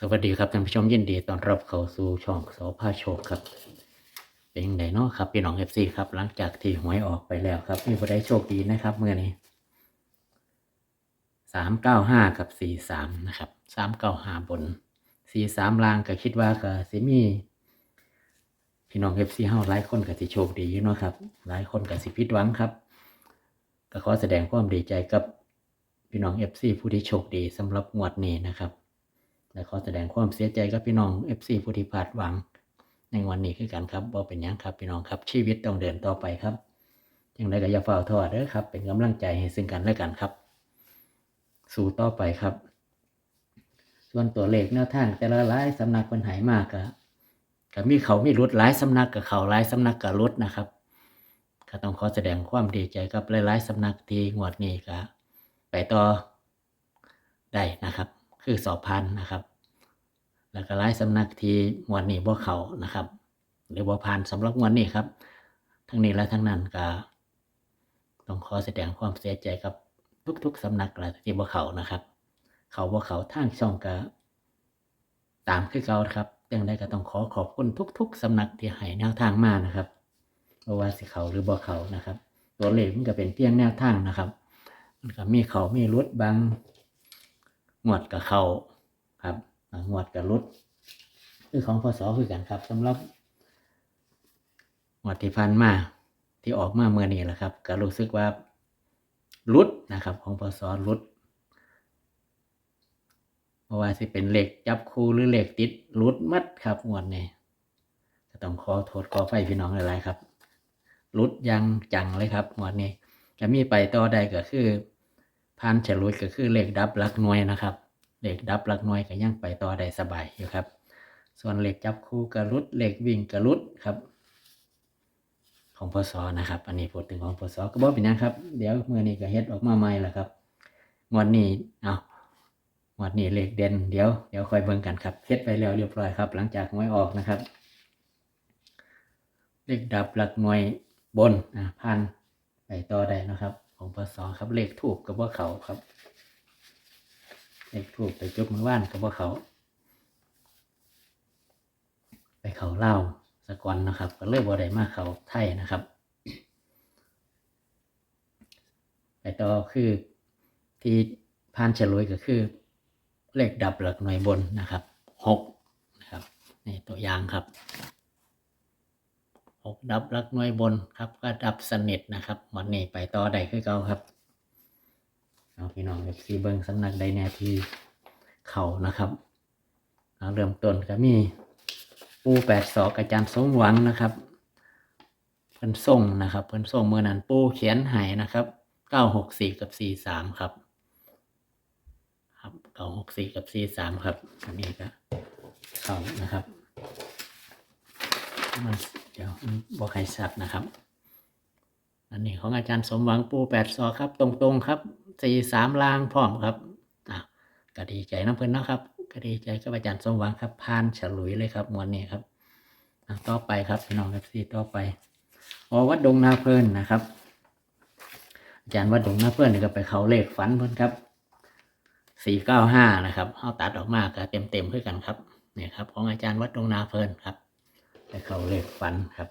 สวัสดีครับท่านผู้ชมยินดีต้อนรับเข้าสู่ช่องสอพาโชคครับ เป็นยังไงเนาะครับพี่น้องเอฟซีครับหลังจากที่หวยออกไปแล้วครับมีผู้ใดโชคดีนะครับเมื่อนี้สามเก้าห้ากับสี่สามนะครับสามเก้าห้าบนสี่สามล่างก็คิดว่าก็สิมีพี่น้องเอฟซีเฮาหลายคนก็สิโชคดีอยู่เนาะครับหลายคนก็สิผิดหวังครับก็ขอแสดงความดีใจกับพี่น้องเอฟซีผู้ที่โชคดีสำหรับงวดนี้นะครับ และขอแสดงความเสียใจกับพี่น้อง FC ผู้ที่พลาดหวัง ในวันนี้คือกันครับบ่าเป็นยังครับพี่น้องครับชีวิตต้องเดินต่อไปครับยังไงก็อย่าเฝ้าท้อเด้อครับ เป็นกำลังใจให้ซึ่งกันและกันครับ สู่ต่อไปครับ ส่วนตัวเลขแนวทางแต่ละหลายสำนักเป็นหายมากก็ก็มีเขามีรุดหลายสำนักกับเขาหลายสำนักกับรุดนะครับก็ต้องขอแสดงความดีใจกับหลาย ๆสำนักที่งวดนี้ก็ไปต่อได้นะครับ คือสอบพันนะครับ แล้วก็หลายสำนักที่งวดนี้บ่เขานะครับ หรือบ่ผ่านสำหรับงวดนี้ครับ ทั้งนี้และทั้งนั้นก็ต้องขอแสดงความเสียใจกับทุกๆสำนักแหละที่บ่เขานะครับ เขาบ่เขาทางช่องก็ตามคือเก่าครับยังได้ก็ต้องขอขอบคุณทุก ๆสำนักที่ให้แนวทางมานะครับเพราะว่าสิเขาหรือบ่เขานะครับ ตัวเลขมันก็เป็นเพียงแนวทางนะครับ มันก็มีเขามีรุดบางงวดกับเขา งวดกับรุดคือของพศคือกันครับสำหรับงวดที่พันมาที่ออกมาเมื่อนี้แหละครับ ก็รู้สึกว่ารุดนะครับ ของพศรุดเพราะว่าสิเป็นเหล็กจับคู่หรือเหล็กติดรุดมัดครับงวดนี้ก็ต้องขอโทษขอไฟพี่น้องหลายๆครับรุดยังจังเลยครับงวดนี้จะมีไปต่อใดก็คือพันฉลุยก็คือเหลขดับลักหน่วยนะครับ เหลขดับหลักหน่วยก็ยังไปต่อได้สบายอยู่ครับ ส่วนเหลขจับคู่กระลุดเหลขวิ่งกระลุดครับ ของพศนะครับ อันนี้พูดถึงของพศก็บอกเป็นหยังครับ เดี๋ยวเมื่อนี้ก็เฮ็ดออกมาใหม่ละครับงวดนี้เอางวดนี้เลขเด่นเดี๋ยวเดี๋ยวคอยเบิ่งกันครับเฮ็ดไปแล้วเรียบร้อยครับ หลังจากหวยออกนะครับ เลขดับหลักหน่วยบนอะพันไปต่อได้นะครับ ของพศครับเลขถูกกับว่าเขาครับ เลขถูกไปจุดมือว่านกับว่าเขา ไปเขาเล่าวสกอนนะครับ ก็เลยบ่ได้มาเขาไทยนะครับไปต่อคือที่พานเฉลยก็คือ เลขดับหลักหน่วยบนนะครับหกนะครับนี่ตัวอย่างครับหกดับหลักหน่วยบนครับ ก็ดับสนิทนะครับวันนี้ไปต่อได้คือเก่าครับ เอาพี่น้องเอฟซีเบิงสำนักใดแน่ที่เขานะครับเอาเริ่มต้นก็มีปูแปดศอกอาจารย์สมหวังนะครับเพิ่นส่งนะครับเพิ่นส่งเมื่อนั้นปูเขียนหายนะครับเก้าหกสี่กับสี่สามครับ ครับเก้าหกสี่กับสี่สามครับ อันนี้ก็เขานะครับมันเดี๋ยวบอกให้สับนะครับ อันนี้ของอาจารย์สมหวังปูแปดซอครับ ตรงๆครับสี่สามลางพร้อมครับอะก็ดีใจน้ำเพิ่นนะครับก็ดีใจกับอาจารย์สมหวังครับผ่านฉลุยเลยครับมวนนี้ครับต่อไปครับพี่น้องครับสี่ต่อไปอ๋อวัดดงนาเพลินนะครับ อาจารย์วัดดงนาเพลินนี่ก็ไปเขาเลขฝันเพิ่นครับสี่เก้าห้านะครับเอาตัดออกมาก็เต็มเต็มๆคือกันครับเนี่ยครับ ของอาจารย์วัดดงนาเพลินครับไปเขาเลขฟันครับ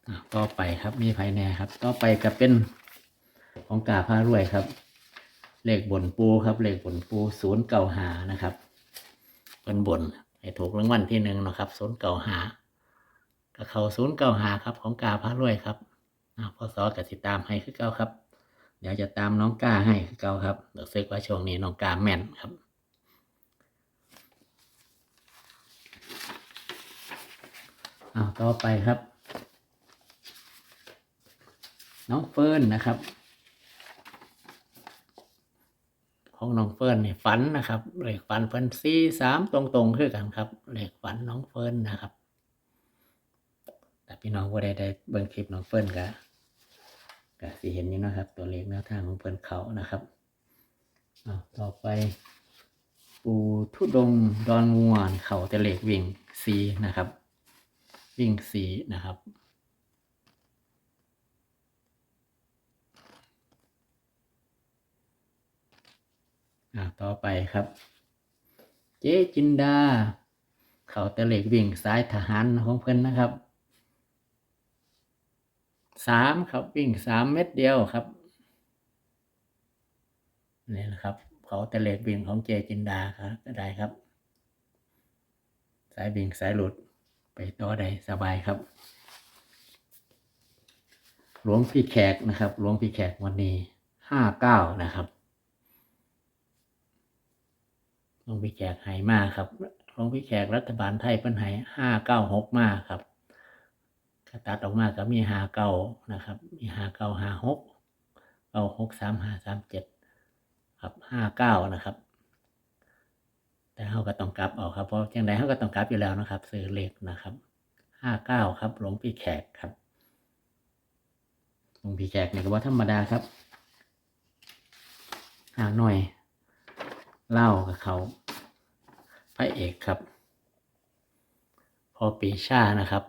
อะ ต่อไปครับมีภายในครับ ต่อไปก็เป็นของกาผ้ารวยครับ เลขบนปูครับ เลขบนปูศูนย์เก่าหานะครับเป็นบนให้ถูกรางวัลที่หนึ่งนะครับศูนย์เก่าหาก็เขาศูนย์เก่าหาครับ ของกาผ้ารวยครับอะพอสอกับสิตามให้คือเก่าครับ เดี๋ยวจะตามน้องกาให้คือเก่าครับเดี๋ยวซึกว่าช่วงนี้น้องกาแม่นครับเอาต่อไปครับ น้องเฟิร์นนะครับ ของน้องเฟิร์นเนี่ยฝันนะครับเลขฝันเฟิร์นสี่สามตรงๆคือกันครับเลขฝันน้องเฟิร์นนะครับแต่พี่น้องว่าได้ได้เบิ่งคลิปน้องเฟิร์นก็ก็สิเห็นนี่นะครับ ตัวเลขแนวทางของเฟิร์นเขานะครับต่อไป ปูทุดงค์ดอนงวนเขาแต่เลขวิ่งซีนะครับ วิ่งสีนะครับ อ่าต่อไปครับ เจ๊จินดา เขาตะเล็กวิ่งสายทหารของเพิ่อนนะครับสามครับวิ่งสามเม็ดเดียวครับนี่นะครับ เขาตะเล็กวิ่งของเจจินดาครับก็ได้ครับ สายวิ่งสายหลุดไปต่อได้สบายครับ หลวงพี่แขกนะครับ หลวงพี่แขกวันนี้ห้าเก้านะครับ ห ลวงพี่แขกไหมาครับหลวงพี่แขกรัฐบาลไทยเพิ่นไหห้าเก้าหกมาครับก็ตัดออกมาก็มีห้าเก้านะครับ มีห้าเก้าห้าหกเก้าหกสามห้าสามเจ็ดครับห้าเก้านะครับ แต่เขาก็ต้องกลับออกครับ เพราะจังใดเขาก็ต้องกลับอยู่แล้วนะครับ ซื้อเลขนะครับห้าเก้าครับหลวงพี่แขกครับหลวงพี่แขกเนี่ยก็ว่าธรรมดาครับหาหน่อยเล่ากับเขา ระเอกครับ พอปีชานะครับ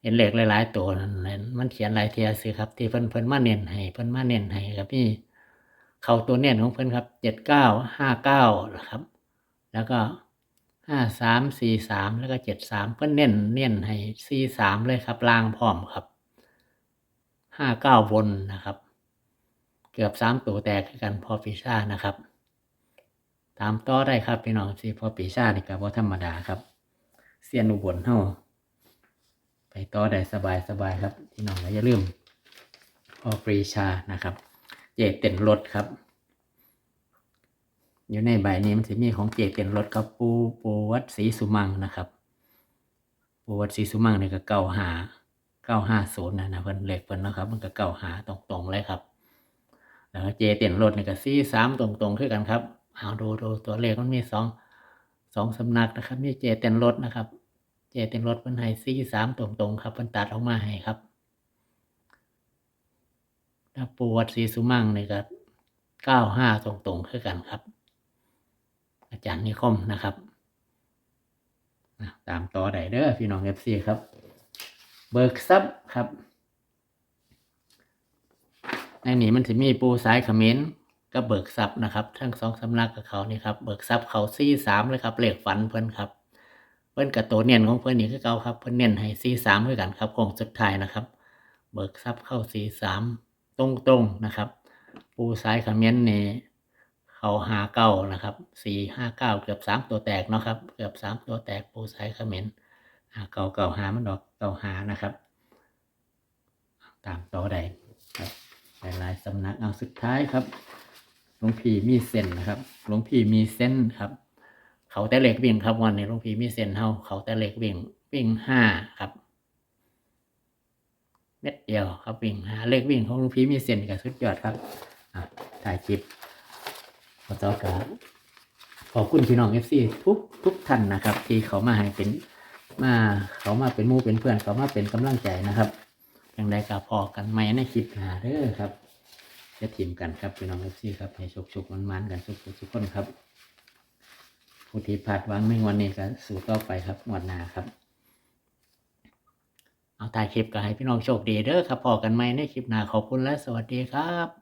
เห็นเหล็กหลายๆตัวนั่นมันเขียนหลายเทียสิครับ ที่เพิ่นเพิ่นมาเน้นให้เพิ่นมาเน้นให้ครับพี่เขาตัวเน้นของเพิ่นครับเจ็ดเก้าห้าเก้านะครับ แล้วก็ห้าสามสี่สามแล้วก็เจ็ดสามเพิ่นเน้นเน้นให้สี่สามเลยครับล่างพร้อมครับห้าเก้าบนนะครับ เกือบสามตัวแตกกันพอปีชานะครับ ตามต่อได้ครับพี่น้องสิพอปีชานี่ก็บ่ธรรมดาครับเสียนอุบลเฮาไปต่อได้สบายสบายครับ พี่น้องอย่าลืมพอปรีชานะครับ เจเต็นรถครับ อยู่ในใบนี้มันจะมีของเจเต็นรถกับปูปูวัดศรีสุมังนะครับ ปูวัดศรีสุมังเนี่ยก็เก้าหาเก้าห้าศูนย์นะนะเพิ่นเลขเพิ่นนะครับ มันก็เก้าหาตรงๆเลยครับ แล้วเจเต็นรถนี่ยก็สี่สามตรงๆคือกันครับ เอาดูดูตัวเลขมันมีสองสองสำนักนะครับ มีเจเต็นรถนะครับ เจเต็นรถเพิ่นให้สี่สามตรงๆครับเพิ่นตัดออกมาให้ครับถ้าปูวัดศรีสุมังนี่ก็เก้าห้าตรงๆคือกันครับ อาจารย์นิคมนะครับตามต่อได้เด้อพี่น้องเอฟซีครับ เบิกซับครับในนี้มันจะมีปูสายขมิ้น กับเบิกซับนะครับ ทั้งสองสำนักกับเขานี่ครับเบิกซับเขาซี่สามเลยครับเลขฝันเพิ่นครับ เพิ่นกับตัวเนียนของเพิ่นนี่คือเก่าครับเพิ่นเนียนให้ซี่สามด้วยกันครับโค้งสุดท้ายนะครับ เบิกซับเข้าซี่สามตรงๆนะครับปูสายขมิ้นนี่เขาหาเก้านะครับสี่ห้าเก้าเกือบสามตัวแตกเนาะครับเกือบสามตัวแตกปูสายขมิ้นหาเก้าเก้าหามันดอกเก้าหานะครับ ตามต่อได้ครับหลายๆสำนักเอาสุดท้ายครับ หลวงพี่มีเส้นนะครับหลวงพี่มีเส้นครับ เขาแต่เล็กวิ่งครับวันนี้หลวงพี่มีเส้นเฮาเขาแต่เล็กวิ่งวิ่งห้าครับเม็ดเดียวครับวิ่งหาเลขวิ่งของหลวงพี่มีเส้นกับสุดยอดครับอะถ่ายคลิปขอเจ้าครับขอบคุณพี่น้องเอฟซีทุกทุกท่านนะครับ ที่เขามาให้เป็นมาเขามาเป็นมู่เป็นเพื่อนเขามาเป็นกำลังใจนะครับอย่างใดก็พอกันไหมในคลิปหาเด้อครับ จะทีมกันครับพี่น้องเอฟซีครับให้ชกชกมันมันๆกันสุกทุกคนครับ ผู้ที่พลาดหวังไม่วันนี้ก็สู่ต่อไปครับงวันหน้าครับ เอาถ่ายคลิปก็ให้พี่น้องโชคดีเด้อครับพอกันไหมในคลิปหน้าขอบคุณและสวัสดีครับ